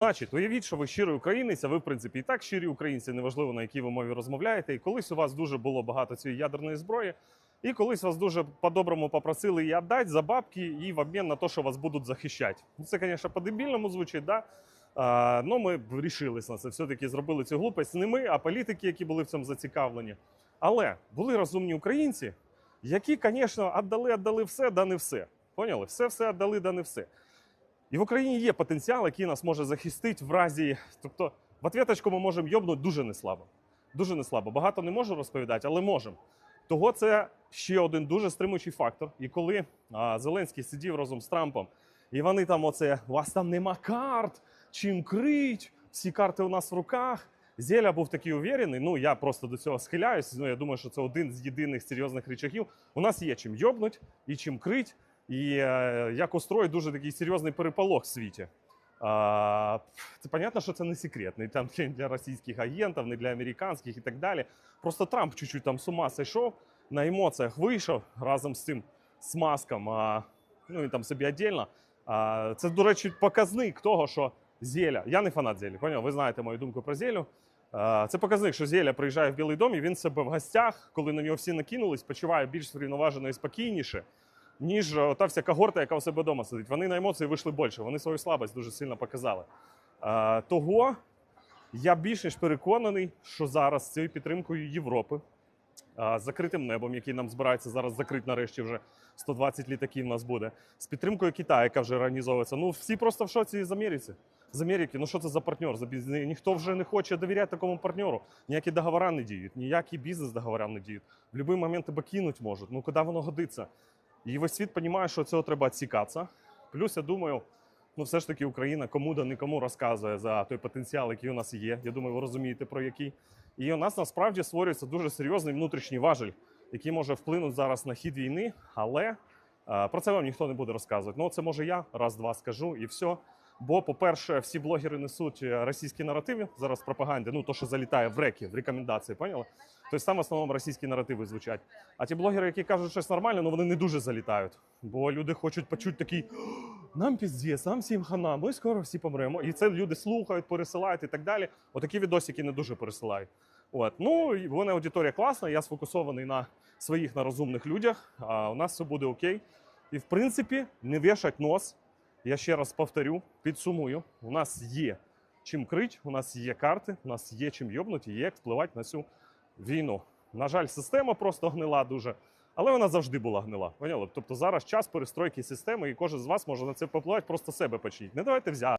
Значить, уявіть, що ви щирий українець, а ви, в принципі, і так щирі українці, неважливо на якій ви мові розмовляєте. І колись у вас дуже було багато цієї ядерної зброї, і колись вас дуже по-доброму попросили її віддати за бабки і в обмін на те, що вас будуть захищати. Ну, Це, звісно, по-дебільному звучить, да? А, ну, ми вирішились на це. Все-таки зробили цю глупость. Не ми, а політики, які були в цьому зацікавлені. Але були розумні українці, які, звісно, віддали, віддали все, да не все. Поняли? Все, все віддали, да не все. І в Україні є потенціал, який нас може захистити в разі. Тобто, в ответочку ми можемо йобнути дуже неслабо. Дуже неслабо. Багато не можу розповідати, але можемо. Того це ще один дуже стримуючий фактор. І коли а, Зеленський сидів разом з Трампом, і вони там, оце, у вас там нема карт, чим крить, всі карти у нас в руках. Зеля був такий уверений. Ну я просто до цього схиляюсь. Ну я думаю, що це один з єдиних серйозних речагів. У нас є чим йобнуть і чим крить. І е, як устроїть дуже такий серйозний переполох в світі. Це понятно, що це не секрет, не там для російських агентів, не для американських і так далі. Просто Трамп чуть-чуть там з ума зайшов, на емоціях вийшов разом з цим смазком, а, ну і там собі віддільно. А, це, до речі, показник того, що Зеля. Я не фанат Зелі, поняв? Ви знаєте мою думку про Зелю. А, Це показник, що Зеля приїжджає в Білий дом, і він себе в гостях, коли на нього всі накинулись, почуває більш врівноважено і спокійніше, ніж е, та вся когорта, яка у себе вдома сидить. Вони на емоції вийшли більше, вони свою слабость дуже сильно показали. Того я більш ніж переконаний, що зараз з цією підтримкою Європи, з закритим небом, який нам збирається зараз закрити нарешті вже 120 літаків у нас буде, з підтримкою Китаю, яка вже організовується. Ну всі просто в шоці з Америці. З Америки, ну що це за партнер? За біз- ні- Ніхто вже не хоче довіряти такому партнеру. Ніякі договори не діють, ніякі бізнес договори не діють. В будь-який момент тебе кинуть можуть. Ну куди воно годиться? І весь світ розуміє, що цього треба цікатися. Плюс, я думаю, ну все ж таки Україна кому да нікому розказує за той потенціал, який у нас є. Я думаю, ви розумієте про який. І у нас насправді створюється дуже серйозний внутрішній важель, який може вплинути зараз на хід війни, але е, про це вам ніхто не буде розказувати. Ну, це може я раз-два скажу і все. Бо, по-перше, всі блогери несуть е, російські наративи зараз в пропаганді, ну то, що залітає в реки, в рекомендації, поняли? Тобто там в основному російські наративи звучать. А ті блогери, які кажуть щось нормальне, ну вони не дуже залітають. Бо люди хочуть почути такий нам піздець, нам всім хана, ми скоро всі помремо. І це люди слухають, пересилають і так далі. Отакі відосики не дуже пересилають. От. Ну, і в аудиторія класна, я сфокусований на своїх на розумних людях, а у нас все буде окей. І в принципі, не вішать нос. Я ще раз повторю, підсумую: у нас є чим крить, у нас є карти, у нас є чим йобнути, є як впливати на цю війну. На жаль, система просто гнила дуже, але вона завжди була гнила. Поняли? Тобто зараз час перестройки системи, і кожен з вас може на це попливати, просто себе почніть. Не давайте взяти.